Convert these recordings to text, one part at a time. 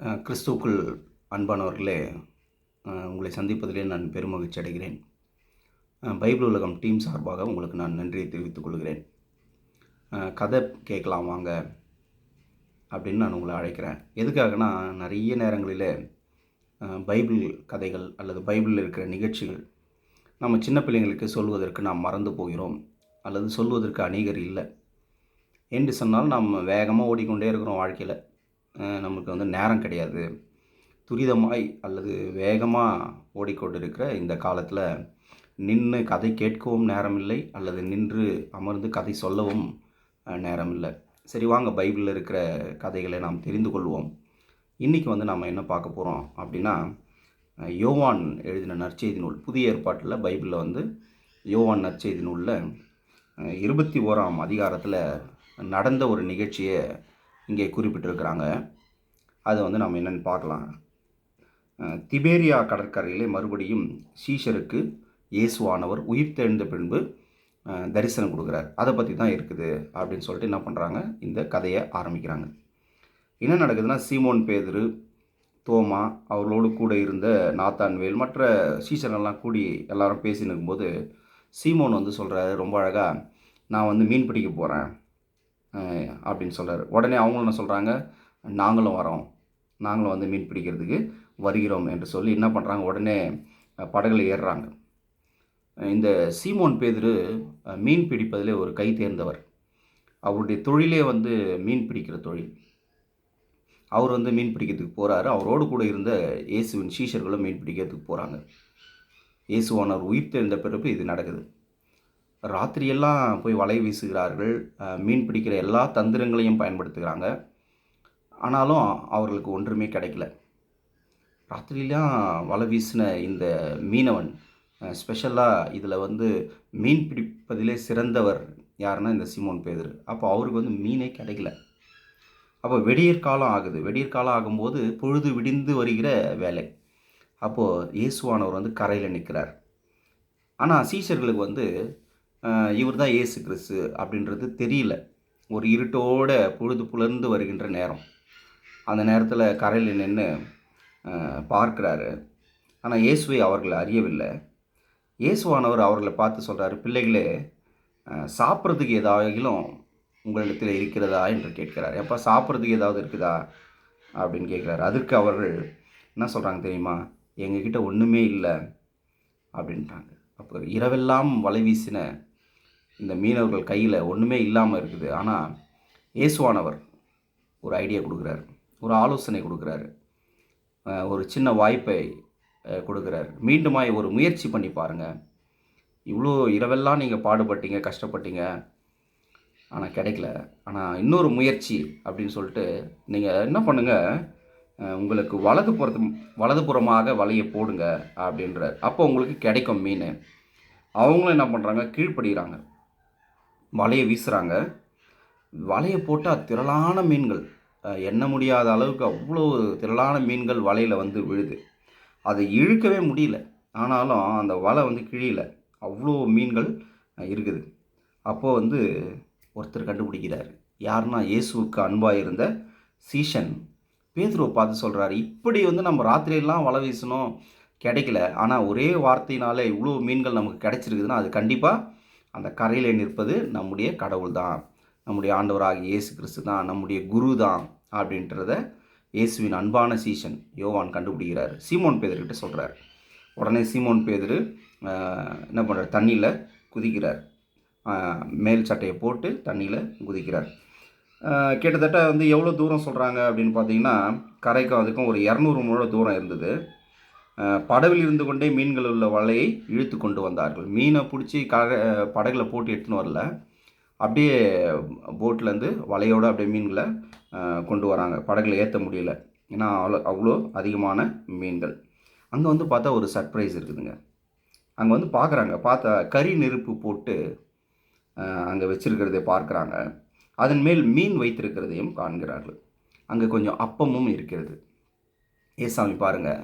கிறிஸ்துக்குள் கிறிஸ்துவுக்குள் அன்பானவர்களே உங்களை சந்திப்பதிலே நான் பெருமகிழ்ச்சி அடைகிறேன். பைபிள் உலகம் டீம் சார்பாக உங்களுக்கு நான் நன்றியை தெரிவித்துக் கொள்கிறேன். கதை கேட்கலாம் வாங்க அப்படின்னு நான் உங்களை அழைக்கிறேன். எதுக்காகனா நிறைய நேரங்களில் பைபிள் கதைகள் அல்லது பைபிளில் இருக்கிற நிகழ்ச்சிகள் நம்ம சின்ன பிள்ளைங்களுக்கு சொல்வதற்கு நாம் மறந்து போகிறோம் அல்லது சொல்வதற்கு அநேகர் இல்லை. என்று சொன்னால் நாம் வேகமாக ஓடிக்கொண்டே இருக்கிறோம் வாழ்க்கையில். நமக்கு வந்து நேரம் கிடையாது. துரிதமாய் அல்லது வேகமாக ஓடிக்கொண்டிருக்கிற இந்த காலத்தில் நின்று கதை கேட்கவும் நேரம் இல்லை அல்லது நின்று அமர்ந்து கதை சொல்லவும் நேரமில்லை. நேரம் இல்லை சரி வாங்க பைபிளில் இருக்கிற கதைகளை நாம் தெரிந்து கொள்வோம். இன்றைக்கி வந்து நம்ம என்ன பார்க்க போகிறோம் அப்படின்னா யோவான் எழுதின நற்செய்தி நூல். புதிய ஏற்பாட்டில் பைபிளில் வந்து யோவான் நற்செய்தி நூலில் இருபத்தி ஓராம் அதிகாரத்தில் நடந்த ஒரு நிகழ்ச்சியை இங்கே குறிப்பிட்டிருக்கிறாங்க. அதை வந்து நம்ம என்னென்னு பார்க்கலாம். திபேரியா கடற்கரையிலே மறுபடியும் சீஷருக்கு இயேசுவானவர் உயிர் தெழுந்த பின்பு தரிசனம் கொடுக்குறார். அதை பற்றி தான் இருக்குது அப்படின்னு சொல்லிட்டு என்ன பண்ணுறாங்க இந்த கதையை ஆரம்பிக்கிறாங்க. என்ன நடக்குதுன்னா சீமோன் பேதுரு தோமா அவர்களோடு கூட இருந்த நாத்தான்வேல் மற்ற சீசர்கள்லாம் கூடி எல்லாரும் பேசின்னு இருக்கும்போது சீமோன் வந்து சொல்கிறாரு ரொம்ப அழகாக நான் வந்து மீன் பிடிக்க போகிறேன் அப்படின்னு சொல்கிறார் உடனே அவங்களும் என்ன சொல்கிறாங்க நாங்களும் வரோம். நாங்களும் வந்து மீன் பிடிக்கிறதுக்கு வருகிறோம் என்று சொல்லி என்ன பண்ணுறாங்க உடனே படகுல ஏறுறாங்க. இந்த சீமோன் பேதுரு மீன் பிடிப்பதிலே ஒரு கை தேர்ந்தவர். அவருடைய தொழிலே வந்து மீன் பிடிக்கிற தொழில். அவர் வந்து மீன் பிடிக்கிறதுக்கு போகிறாரு அவரோடு கூட இருந்த இயேசுவின் சீஷர்களும் மீன் பிடிக்கிறதுக்கு போகிறாங்க இயேசுவானவர் உயிர் தெரிந்த பிறகு இது நடக்குது. ராத்திரியெல்லாம் போய் வலை வீசுகிறார்கள் மீன் பிடிக்கிற எல்லா தந்திரங்களையும் பயன்படுத்துகிறாங்க. ஆனாலும் அவர்களுக்கு ஒன்றுமே கிடைக்கல. ராத்திரியெல்லாம் வலை வீசின இந்த மீனவன் ஸ்பெஷலாக இதில் வந்து மீன் பிடிப்பதிலே சிறந்தவர் யாருன்னா இந்த சிமோன் பேதர். அப்போ அவருக்கு வந்து மீனே கிடைக்கல. அப்போ வெடியற் காலம் ஆகுது. வெடியற் காலம் ஆகும்போது பொழுது விடிந்து வருகிற வேலை. அப்போது இயேசுவானவர் வந்து கரையில் நிற்கிறார். ஆனால் சீசர்களுக்கு வந்து இவர் தான் ஏசு கிறிஸ்து அப்படின்றது தெரியல. ஒரு இருட்டோட பொழுது புலர்ந்து வருகின்ற நேரம். அந்த நேரத்தில் கரையில் நின்று பார்க்குறாரு. ஆனால் இயேசுவை அவர்கள் அறியவில்லை. இயேசுவானவர் அவர்களை பார்த்து சொல்கிறாரு பிள்ளைகளே சாப்பிட்றதுக்கு ஏதாகிலும் உங்களிடத்தில் இருக்கிறதா? என்று கேட்கிறார். எப்போ சாப்பிட்றதுக்கு ஏதாவது இருக்குதா? அப்படின்னு கேட்குறாரு. அதற்கு அவர்கள் என்ன சொல்கிறாங்க தெரியுமா? எங்ககிட்ட ஒன்றுமே இல்லை அப்படின்றாங்க. அப்போ இரவெல்லாம் வலை வீசின இந்த மீனவர்கள் கையில் ஒன்றுமே இல்லாமல் இருக்குது. ஆனால் இயேசுவானவர் ஒரு ஐடியா கொடுக்குறாரு. ஒரு ஆலோசனை கொடுக்குறாரு. ஒரு சின்ன வாய்ப்பை கொடுக்குறாரு. மீண்டுமாய் ஒரு முயற்சி பண்ணி பாருங்கள் இவ்வளோ இரவெல்லாம் நீங்கள் பாடுபட்டீங்க கஷ்டப்பட்டீங்க. ஆனால் கிடைக்கல. ஆனால் இன்னொரு முயற்சி அப்படின்னு சொல்லிட்டு நீங்கள் என்ன பண்ணுங்கள் உங்களுக்கு வலது புறத்து வலதுபுறமாக வலையை போடுங்க அப்படின்றார். அப்போ உங்களுக்கு கிடைக்கும் மீன். அவங்களும் என்ன பண்ணுறாங்க கீழ்ப்படுகிறாங்க வலையை வீசுகிறாங்க வலையை போட்டால் திரளான மீன்கள். எண்ண முடியாத அளவுக்கு அவ்வளோ திரளான மீன்கள் வலையில் வந்து விழுது. அதை இழுக்கவே முடியல. ஆனாலும் அந்த வலை வந்து கிழியல. அவ்வளோ மீன்கள் இருக்குது. அப்போது வந்து ஒருத்தர் கண்டுபிடிக்கிறார். யாருன்னா இயேசுவுக்கு அன்பாக இருந்த சீஷன். பேதுருவை பார்த்து சொல்கிறாரு இப்படி வந்து நம்ம ராத்திரியெல்லாம் வலை வீசணும். கிடைக்கல. ஆனால் ஒரே வார்த்தையினால இவ்வளோ மீன்கள் நமக்கு கிடைச்சிருக்குதுன்னா அது கண்டிப்பாக அந்த கரையில் நிற்பது நம்முடைய கடவுள் தான் நம்முடைய ஆண்டவராக இயேசு கிறிஸ்து தான் நம்முடைய குரு தான் அப்படின்றத இயேசுவின் அன்பான சீசன் யோவான் கண்டுபிடிக்கிறார். சீமோன் பேதர்கிட்ட சொல்கிறார் உடனே சீமோன் பேதர் என்ன பண்ணுறார் தண்ணியில் குதிக்கிறார். மேல் சட்டையை போட்டு தண்ணியில் குதிக்கிறார். கிட்டத்தட்ட வந்து எவ்வளோ தூரம் சொல்கிறாங்க அப்படின்னு பார்த்தீங்கன்னா கரைக்கும் அதுக்கும் ஒரு இரநூறு முழு தூரம் இருந்தது. படவில் இருந்து கொண்டே மீன்கள் உள்ள வலையை இழுத்து கொண்டு வந்தார்கள். மீனை பிடிச்சி க படகுல போட்டு எடுத்துன்னு வரல. அப்படியே போட்லேருந்து வலையோடு அப்படியே மீன்களை கொண்டு வராங்க. படகுல ஏற்ற முடியல. ஏன்னா அவ்வளோ அவ்வளோ அதிகமான மீன்கள். அங்கே வந்து பார்த்தா ஒரு சர்ப்ரைஸ் இருக்குதுங்க. அங்கே வந்து பார்க்குறாங்க பார்த்தா கறி நெருப்பு போட்டு அங்கே வச்சிருக்கிறதை பார்க்குறாங்க. அதன் மேல் மீன் வைத்திருக்கிறதையும் காண்கிறார்கள். அங்கே கொஞ்சம் அப்பமும் இருக்கிறது. ஏசாமி பாருங்கள்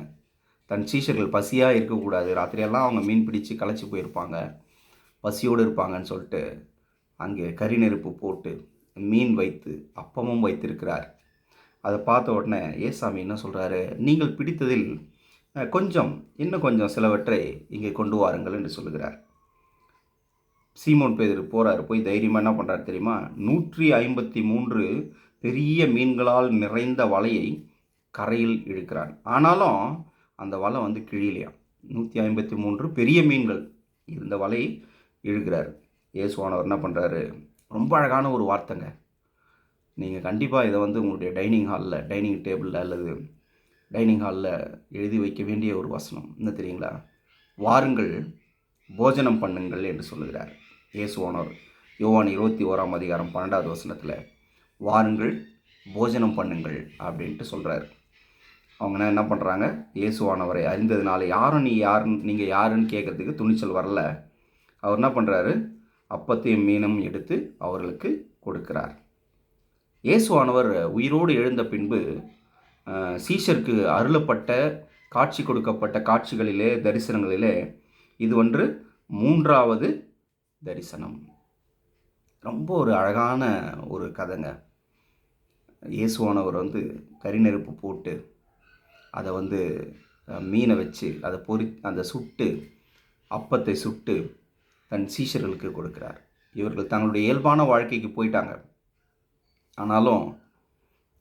தன் சீஷர்கள் பசியாக இருக்கக்கூடாது. ராத்திரியெல்லாம் அவங்க மீன் பிடிச்சு களைச்சி போயிருப்பாங்க. பசியோடு இருப்பாங்கன்னு சொல்லிட்டு அங்கே கறி நெருப்பு போட்டு மீன் வைத்து அப்பமும் வைத்திருக்கிறார். அதை பார்த்த உடனே ஏசாமி என்ன சொல்கிறாரு நீங்கள் பிடித்ததில் கொஞ்சம் இன்னும் கொஞ்சம் சிலவற்றை இங்கே கொண்டு வாருங்கள் என்று சொல்லுகிறார். சீமோன் பேதர் போகிறார் போய் தைரியமாக என்ன பண்ணுறாரு தெரியுமா? நூற்றி ஐம்பத்தி மூன்று பெரிய மீன்களால் நிறைந்த வலையை கரையில் இழுக்கிறான். ஆனாலும் அந்த வலை வந்து கிழியிலையா நூற்றி ஐம்பத்தி மூன்று பெரிய மீன்கள் இருந்த வலையை இழுக்கிறார். இயேசுவானவர் என்ன பண்ணுறாரு ரொம்ப அழகான ஒரு வார்த்தைங்க. நீங்கள் கண்டிப்பாக இதை வந்து உங்களுடைய டைனிங் ஹாலில் டைனிங் டேபிளில் அல்லது டைனிங் ஹாலில் எழுதி வைக்க வேண்டிய ஒரு வசனம். என்ன தெரியுங்களா? வாருங்கள் போஜனம் பண்ணுங்கள் என்று சொல்லுகிறார் இயேசுவானவர். யோவான் இருபத்தி ஓராம் அதிகாரம் பன்னெண்டாவது வசனத்தில் வாருங்கள் போஜனம் பண்ணுங்கள் அப்படின்ட்டு சொல்கிறாரு அவங்க என்ன பண்ணுறாங்க இயேசுவானவரை அறிந்ததுனால யாரும் நீ யாருன்னு நீங்கள் யாருன்னு கேட்குறதுக்கு துணிச்சல் வரல. அவர் என்ன பண்ணுறாரு அப்பத்தையும் மீனும் எடுத்து அவர்களுக்கு கொடுக்கிறார். இயேசுவானவர் உயிரோடு எழுந்த பின்பு சீஷருக்கு அருளப்பட்ட காட்சி கொடுக்கப்பட்ட காட்சிகளிலே தரிசனங்களிலே இது ஒன்று. மூன்றாவது தரிசனம். ரொம்ப ஒரு அழகான ஒரு கதைங்க. இயேசுவானவர் வந்து கரிநெருப்பு போட்டு அதை வந்து மீனை வச்சு அதை பொறி அந்த சுட்டு அப்பத்தை சுட்டு தன் சீஷர்களுக்கு கொடுக்கிறார். இவர்கள் தங்களுடைய இயல்பான வாழ்க்கைக்கு போயிட்டாங்க. ஆனாலும்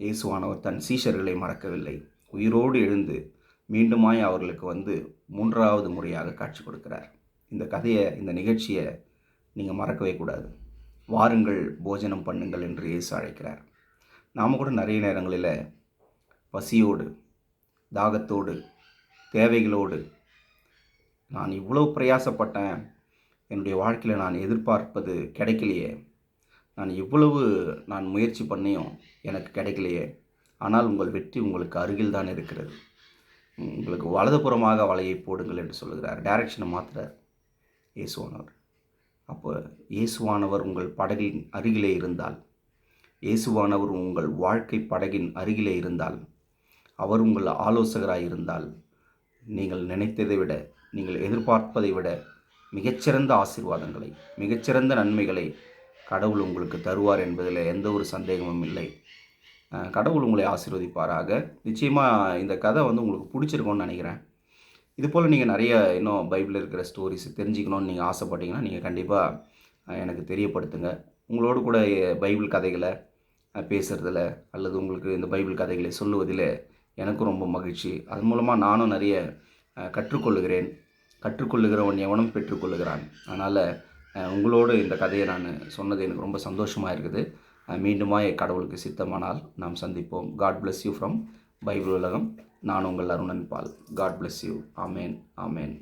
இயேசுவானவர் தன் சீஷர்களை மறக்கவில்லை. உயிரோடு எழுந்து மீண்டுமாய் அவர்களுக்கு வந்து மூன்றாவது முறையாக காட்சி கொடுக்கிறார். இந்த கதையை இந்த நிகழ்ச்சியை நீங்கள் மறக்கவே கூடாது. வாருங்கள் போஜனம் பண்ணுங்கள் என்று இயேசு அழைக்கிறார். நாம் கூட நிறைய நேரங்களில் பசியோடு தாகத்தோடு தேவைகளோடு நான் இவ்வளோ பிரயாசப்பட்டேன். என்னுடைய வாழ்க்கையில் நான் எதிர்பார்ப்பது கிடைக்கலையே. நான் இவ்வளவு நான் முயற்சி பண்ணியும் எனக்கு கிடைக்கலையே. ஆனால் உங்கள் வெற்றி உங்களுக்கு அருகில் தான் இருக்கிறது. உங்களுக்கு வலதுபுறமாக வலையை போடுங்கள் என்று சொல்லுகிறார். டைரக்ஷனை மாற்றுறார் இயேசுவானவர். அப்போ இயேசுவானவர் உங்கள் படகின் அருகிலே இருந்தால் இயேசுவானவர் உங்கள் வாழ்க்கை படகின் அருகிலே இருந்தால் அவர் உங்கள் ஆலோசகராக இருந்தால் நீங்கள் நினைத்ததை விட நீங்கள் எதிர்பார்ப்பதை விட மிகச்சிறந்த ஆசீர்வாதங்களை மிகச்சிறந்த நன்மைகளை கடவுள் உங்களுக்கு தருவார் என்பதில் எந்த ஒரு சந்தேகமும் இல்லை. கடவுள் உங்களை ஆசீர்வதிப்பாராக. நிச்சயமாக இந்த கதை வந்து உங்களுக்கு பிடிச்சிருக்கோன்னு நினைக்கிறேன். இது போல் நீங்கள் நிறைய இன்னும் பைபிளில் இருக்கிற ஸ்டோரிஸ் தெரிஞ்சுக்கணும்னு நீங்கள் ஆசைப்பட்டீங்கன்னா நீங்கள் கண்டிப்பாக எனக்கு தெரியப்படுத்துங்க. உங்களோடு கூட பைபிள் கதைகளை பேசுகிறதுல அல்லது உங்களுக்கு இந்த பைபிள் கதைகளை சொல்லுவதில் எனக்கும் ரொம்ப மகிழ்ச்சி. அது மூலமாக நானும் நிறைய கற்றுக்கொள்ளுகிறேன். கற்றுக்கொள்ளுகிறவன் எவனும் பெற்றுக்கொள்ளுகிறான். அதனால் உங்களோடு இந்த கதையை நான் சொன்னது எனக்கு ரொம்ப சந்தோஷமாக இருக்குது. அஹ், மீண்டுமாய் கடவுளுக்கு சித்தமானால் நாம் சந்திப்போம். God bless you from Bible உலகம். நான் உங்கள் Arunan Paul. God bless you amen amen